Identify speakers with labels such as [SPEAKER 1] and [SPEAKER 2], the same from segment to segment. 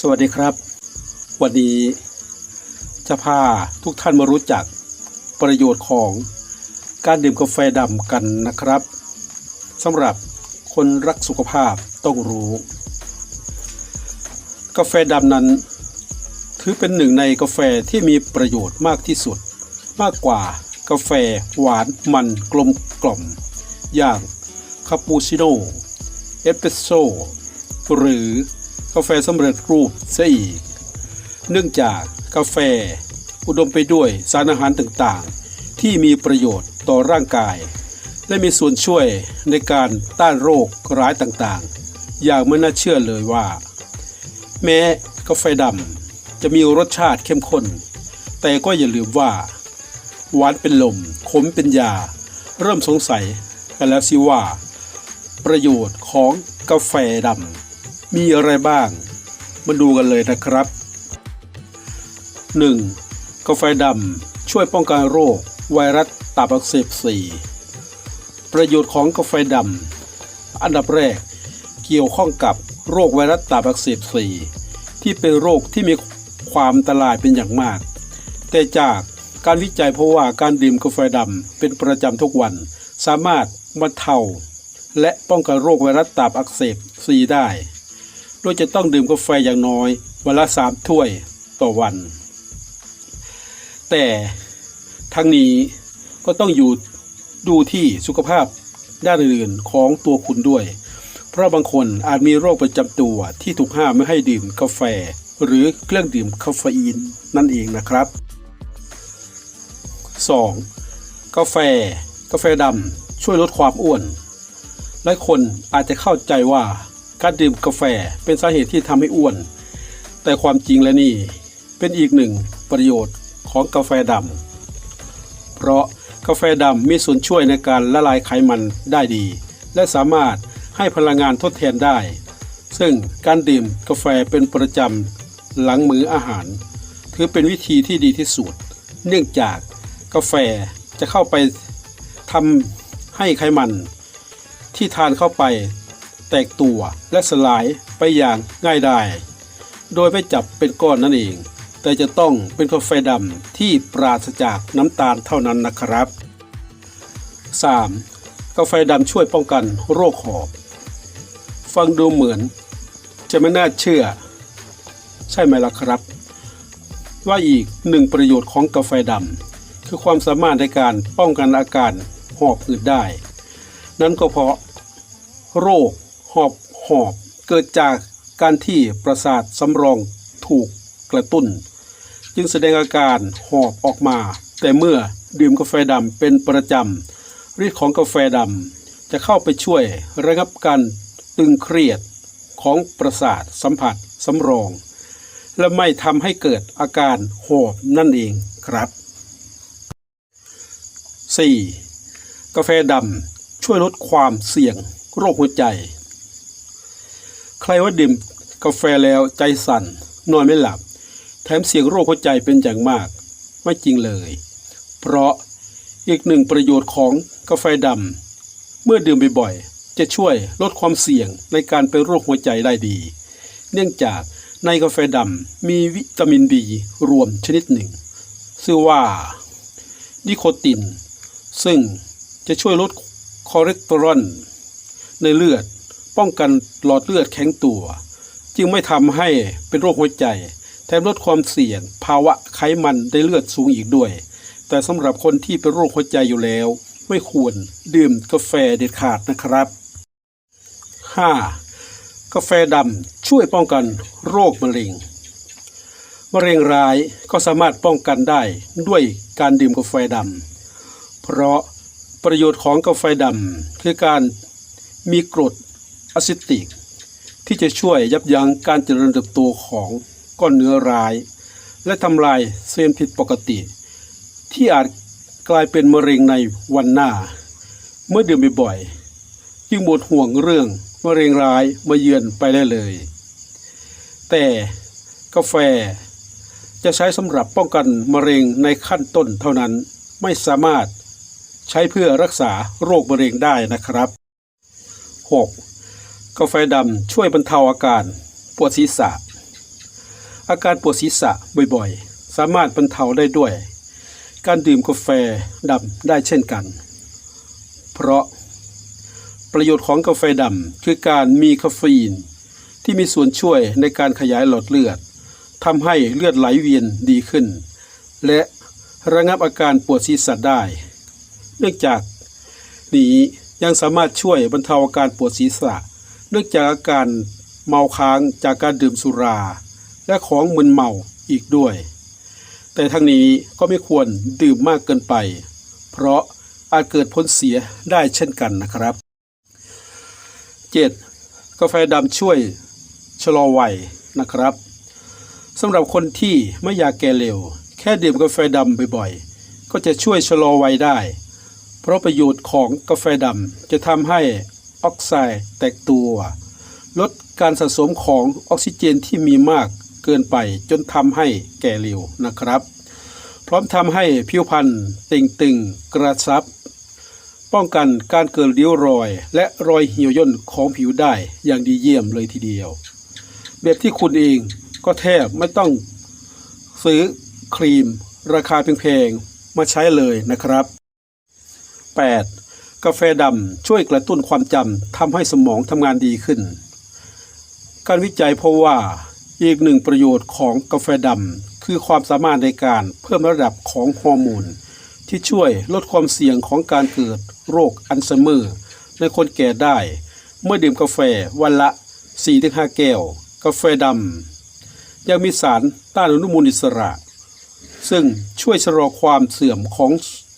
[SPEAKER 1] สวัสดีครับ วันนี้จะพาทุกท่านมารู้จักประโยชน์ของการดื่มกาแฟดำกันนะครับสำหรับคนรักสุขภาพต้องรู้ กาแฟดำนั้น ถือเป็นหนึ่งในกาแฟที่มีประโยชน์มากที่สุด มากกว่ากาแฟหวานมันกลมกล่อม อย่างคาปูชิโน่เอสเปรสโซ่หรือ กาแฟสำเร็จรูปเสียอีก เนื่องจากกาแฟอุดมไปด้วยสารอาหารต่างๆ ที่มีประโยชน์ต่อร่างกาย และมีส่วนช่วยในการต้านโรคร้ายต่างๆ อย่างไม่น่าเชื่อเลยว่า แม้กาแฟดำจะมีรสชาติเข้มข้น แต่ก็อย่าลืมว่า หวานเป็นลม ขมเป็นยา เริ่มสงสัยกันแล้วสิว่า ประโยชน์ของกาแฟดำ มีอะไรบ้าง มาดูกันเลยนะครับ 1. กาแฟดำช่วยป้องกันโรค ไวรัสตับอักเสบสีประโยชน์ของกาแฟดำอันดับแรก เกี่ยวข้องกับโรคไวรัสตับอักเสบสีที่เป็นโรคที่มีความอันตรายเป็นอย่างมาก แต่จากการวิจัยเพราะว่าการดื่มกาแฟดำเป็นประจำทุกวัน สามารถบรรเทาและป้องกันโรคไวรัสตับอักเสบซีได้ โดยจะต้องดื่มกาแฟอย่างน้อยวันละสามถ้วยต่อวัน แต่ทั้งนี้ก็ต้องอยู่ดูที่สุขภาพด้านอื่นของตัวคุณด้วย เพราะบางคนอาจมีโรคประจำตัวที่ถูกห้ามไม่ให้ดื่มกาแฟ หรือเครื่องดื่มคาเฟอีนนั่นเองนะครับ 2. กาแฟ กาแฟดำช่วยลดความอ้วน หลายคนอาจจะเข้าใจว่า การดื่มกาแฟเป็นสาเหตุที่ทำให้อ้วน แต่ความจริงและนี่เป็นอีกหนึ่งประโยชน์ของกาแฟดำ เพราะกาแฟดำมีส่วนช่วยในการละลายไขมันได้ดี และสามารถให้พลังงานทดแทนได้ ซึ่งการดื่มกาแฟเป็นประจำหลังมื้ออาหาร ถือเป็นวิธีที่ดีที่สุด เนื่องจากกาแฟจะเข้าไปทำให้ไขมัน ที่ทานเข้าไป แตกตัวและสลายไปอย่างง่ายดายโดยไม่จับเป็นก้อนนั่นเอง แต่จะต้องเป็นกาแฟดำที่ปราศจากน้ำตาลเท่านั้นนะครับ 3. กาแฟดำช่วยป้องกันโรคหอบ ฟังดูเหมือน จะไม่น่าเชื่อ ใช่ไหมล่ะครับ ว่าอีกหนึ่งประโยชน์ของกาแฟดำคือความสามารถในการป้องกันอาการหอบหืดได้ นั่นก็เพราะโรค อบหอบ เกิดจากการที่ประสาทสำรองถูกกระตุ้น จึงแสดงอาการหอบออกมา แต่เมื่อดื่มกาแฟดำเป็นประจำฤทธิ์ของกาแฟดำจะเข้าไปช่วยระงับการตึงเครียดของประสาทสัมผัสสำรอง และไม่ทำให้เกิดอาการหอบนั่นเองครับ 4. กาแฟดำช่วยลดความเสี่ยงโรคหัวใจ ใครว่าดื่มกาแฟแล้วใจสั่น นอนไม่หลับ แถมเสี่ยงโรคหัวใจเป็นอย่างมาก ไม่จริงเลย เพราะอีกหนึ่งประโยชน์ของกาแฟดำเมื่อดื่มบ่อยๆจะช่วยลดความเสี่ยงในการเป็นโรคหัวใจได้ดี เนื่องจากในกาแฟดำมีวิตามินบีรวมชนิดหนึ่ง ชื่อว่านิโคติน ซึ่งจะช่วยลดคอเลสเตอรอลในเลือด ป้องกันหลอดเลือดแข็งตัว จึงไม่ทำให้เป็นโรคหัวใจ แถมลดความเสี่ยง ภาวะไขมันในเลือดสูงอีกด้วย แต่สำหรับคนที่เป็นโรคหัวใจอยู่แล้ว ไม่ควรดื่มกาแฟเด็ดขาดนะครับ 5. กาแฟดำช่วยป้องกันโรคมะเร็งมะเร็งร้ายก็สามารถป้องกันได้ด้วยการดื่มกาแฟดำเพราะประโยชน์ของกาแฟดำคือการมีกรด อะซิติก ที่จะช่วยยับยั้งการเจริญเติบโตของก้อนเนื้อร้าย และทำลายเซลล์ผิดปกติ ที่อาจกลายเป็นมะเร็งในวันหน้า เมื่อดื่มบ่อยๆยิ่งหมดห่วงเรื่องมะเร็งร้ายมาเยือนไปได้เลย แต่กาแฟจะใช้สำหรับป้องกันมะเร็งในขั้นต้นเท่านั้นไม่สามารถใช้เพื่อรักษาโรคมะเร็งได้นะครับ 6. กาแฟดำช่วยบรรเทาอาการปวดศีรษะ อาการปวดศีรษะบ่อยๆ สามารถบรรเทาได้ด้วย การดื่มกาแฟดำได้เช่นกัน เพราะ ประโยชน์ของกาแฟดำคือการมีคาเฟอีน ที่มีส่วนช่วยในการขยายหลอดเลือดทำให้เลือดไหลเวียนดีขึ้น และระงับอาการปวดศีรษะได้ เนื่องจากนี้ยังสามารถช่วยบรรเทาอาการปวดศีรษะ เนื่องจากอาการเมาค้างจากการดื่มสุรา และของมึนเมาอีกด้วย แต่ทั้งนี้ก็ไม่ควรดื่มมากเกินไป เพราะอาจเกิดผลเสียได้เช่นกันนะครับ 7. กาแฟดำช่วยชะลอวัยนะครับสำหรับคนที่ไม่อยากแก่เร็ว แค่ดื่มกาแฟดำบ่อยๆ ก็จะช่วยชะลอวัยได้ เพราะประโยชน์ของกาแฟดำจะทำให้ ออกไซด์แตกตัว ลดการสะสมของออกซิเจนที่มีมากเกินไปจนทำให้แก่เร็วนะครับ พร้อมทำให้ผิวพรรณเต่งตึงกระชับ ป้องกันการเกิดริ้วรอย และรอยเหี่ยวย่นของผิวได้อย่างดีเยี่ยมเลยทีเดียว แบบที่คุณเองก็แทบไม่ต้องซื้อครีม ราคาแพงๆมาใช้เลยนะครับ 8. กาแฟดำช่วยกระตุ้นความจำทำให้สมองทำงานดีขึ้น การวิจัยพบว่าอีกหนึ่งประโยชน์ของกาแฟดำคือความสามารถในการเพิ่มระดับของฮอร์โมนที่ช่วยลดความเสี่ยงของการเกิดโรคอัลไซเมอร์ ในคนแก่ได้ เมื่อดื่มกาแฟวันละ 4-5 แก้ว กาแฟดำยังมีสารต้านอนุมูลอิสระ ซึ่งช่วยชะลอความเสื่อมของ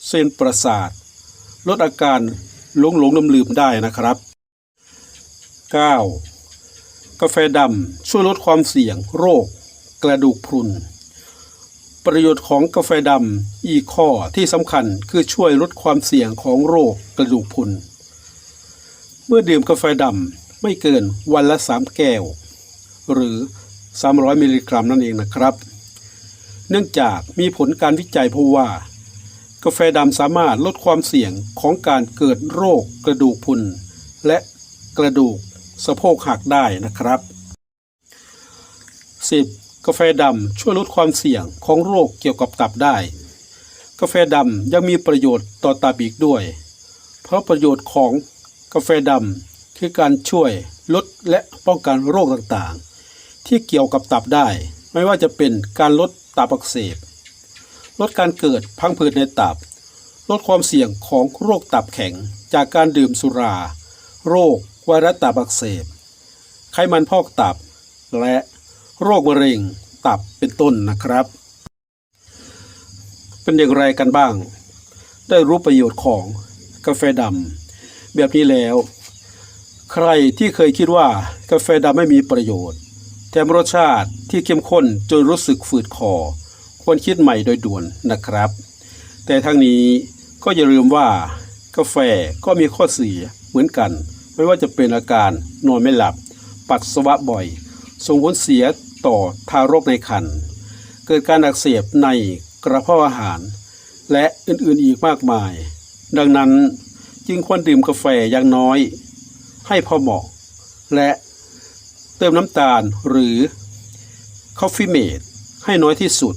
[SPEAKER 1] เส้นประสาท ลดอาการหลงหลงลืมลืมได้นะครับ 9. กาแฟดำช่วยลดความเสี่ยง โรค กระดูกพรุน ประโยชน์ของกาแฟดำอีกข้อที่สำคัญคือช่วยลดความเสี่ยงของโรคกระดูกพรุน เมื่อดื่มกาแฟดำไม่เกินวันละ 3 แก้ว หรือ 300 มิลลิกรัมนั่นเองนะครับ เนื่องจากมีผลการวิจัยพบว่า กาแฟดำสามารถลดความเสี่ยงของการเกิดโรคกระดูกพุน และกระดูกสะโพกหักได้นะครับ 10. กาแฟดำช่วยลดความเสี่ยงของโรคเกี่ยวกับตับได้ กาแฟดำยังมีประโยชน์ต่อตับอีกด้วย เพราะประโยชน์ของกาแฟดำคือการช่วยลดและป้องกันโรคต่างๆ ที่เกี่ยวกับตับได้ ไม่ว่าจะเป็นการลดตับอักเสบ ลดการเกิดพังผืดในตับ ลดความเสี่ยงของโรคตับแข็งจากการดื่มสุรา โรคไวรัสตับอักเสบ ไขมันพอกตับ และโรคมะเร็งตับเป็นต้นนะครับ เป็นอย่างไรกันบ้าง ได้รู้ประโยชน์ของกาแฟดำแบบนี้แล้ว ใครที่เคยคิดว่ากาแฟดำไม่มีประโยชน์ แถมรสชาติที่เข้มข้นจนรู้สึกฝืดคอ ควรคิดใหม่โดยด่วนนะครับ แต่ทั้งนี้ก็อย่าลืมว่ากาแฟก็มีข้อเสียเหมือนกัน ไม่ว่าจะเป็นอาการนอนไม่หลับ ปัสสาวะบ่อย ส่งผลเสียต่อทารกในครรภ์เกิดการอักเสบในกระเพาะอาหาร และอื่นๆอีกมากมาย ดังนั้นจึงควรดื่มกาแฟอย่างน้อย ให้พอเหมาะ และเติมน้ำตาลหรือคอฟฟี่เมดให้น้อยที่สุด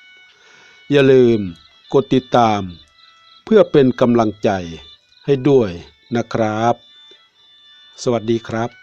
[SPEAKER 1] อย่าลืมกดติดตาม เพื่อเป็นกำลังใจให้ด้วยนะครับ สวัสดีครับ